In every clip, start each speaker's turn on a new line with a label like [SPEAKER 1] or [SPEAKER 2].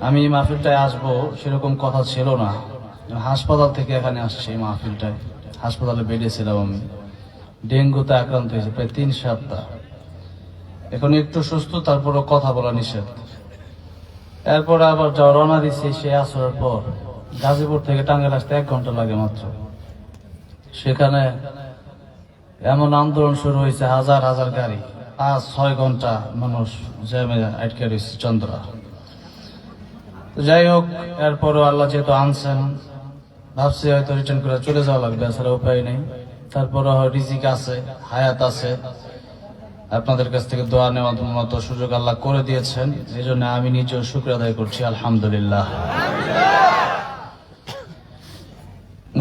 [SPEAKER 1] আমি এই মাহফিলটায় আসব, সেরকম কথা ছিল না। হাসপাতাল থেকে এখানে আসছি এই মাহফিলটায়। হাসপাতালে বেডে ছিলাম আমি। ডেঙ্গুতে আক্রান্ত হয়েছে প্রায় তিন সপ্তাহ। এখন একটু সুস্থ, তারপরও কথা বলা নিষেধ। এরপর আবার যা রওনা দিচ্ছি সে আসরার পর, গাজীপুর থেকে টাঙ্গাইল আসতে এক ঘণ্টা লাগে মাত্র। সেখানে এমন আন্দোলন শুরু হয়েছে, হাজার হাজার গাড়ি, পাঁচ, ছয় ঘণ্টা মানুষ জ্যামে আটকে রয়েছে চন্দ্রা। যাই হোক, এরপরও আল্লাহ যেহেতু আনছেন, ভাবছি হয়তো রিটার্ন করে চলে যাওয়া লাগবে, এছাড়া উপায় নেই। তারপরে রিজিক আছে, হায়াত আছে। আপনাদের কাছ থেকে দোয়া নেওয়ার মতো সুযোগ আল্লাহ করে দিয়েছেন, এই জন্য আমি নিজেও শুক্র আদায় করছি, আলহামদুলিল্লাহ।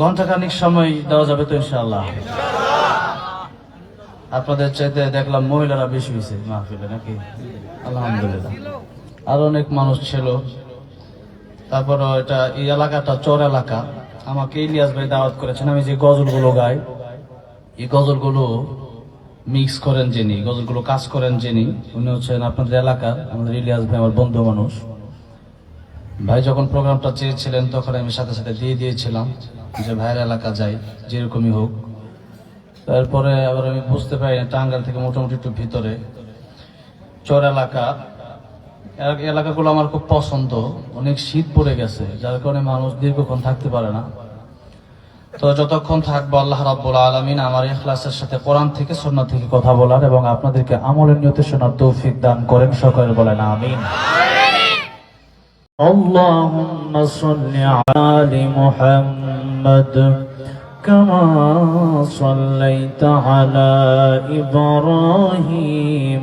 [SPEAKER 1] ঘন্টাখানিক সময় দেওয়া যাবে তো ইনশাআল্লাহ। আপনাদের চাইতে দেখলাম মহিলারা বেশি হয়েছে মাহফিলে নাকি? আলহামদুলিল্লাহ। আরও অনেক মানুষ ছিল। তারপরে এটা এই এলাকাটা চর এলাকা। আমাকে ইলিয়াস ভাই দাওয়াত করেছেন, আমি যে গজলগুলো গাই, এই গজলগুলো মিক্স করেন যিনি, গজলগুলো কাজ করেন যিনি, উনি হচ্ছেন আপনাদের এলাকার আমাদের ইলিয়াস ভাই আমার বন্ধু মানুষ। ভাই যখন প্রোগ্রামটা চেয়েছিলেন, তখন আমি সাথে সাথে দিয়ে দিয়েছিলাম যে ভাইয়ের এলাকা যাই, যেরকমই হোক। তারপরে আবার আমি বুঝতে পারি টাঙ্গাল থেকে মোটামুটি একটু ভিতরে। চর এলাকা- এলাকাগুলো আমার খুব পছন্দ অনেক শীত পড়ে গেছে যার কারণে মানুষ দীর্ঘক্ষণ থাকতে পারে না তো যতক্ষণ থাকবো আল্লাহ রাব্বুল আলামিন আমার ইখলাসের সাথে কোরআন থেকে সুন্নাহ থেকে কথা বলার এবং আপনাদেরকে আমলের নিয়তে শোনার তৌফিক দান করেন সকলে বলেন আমিন اللهم صل على آل محمد كما صليت على إبراهيم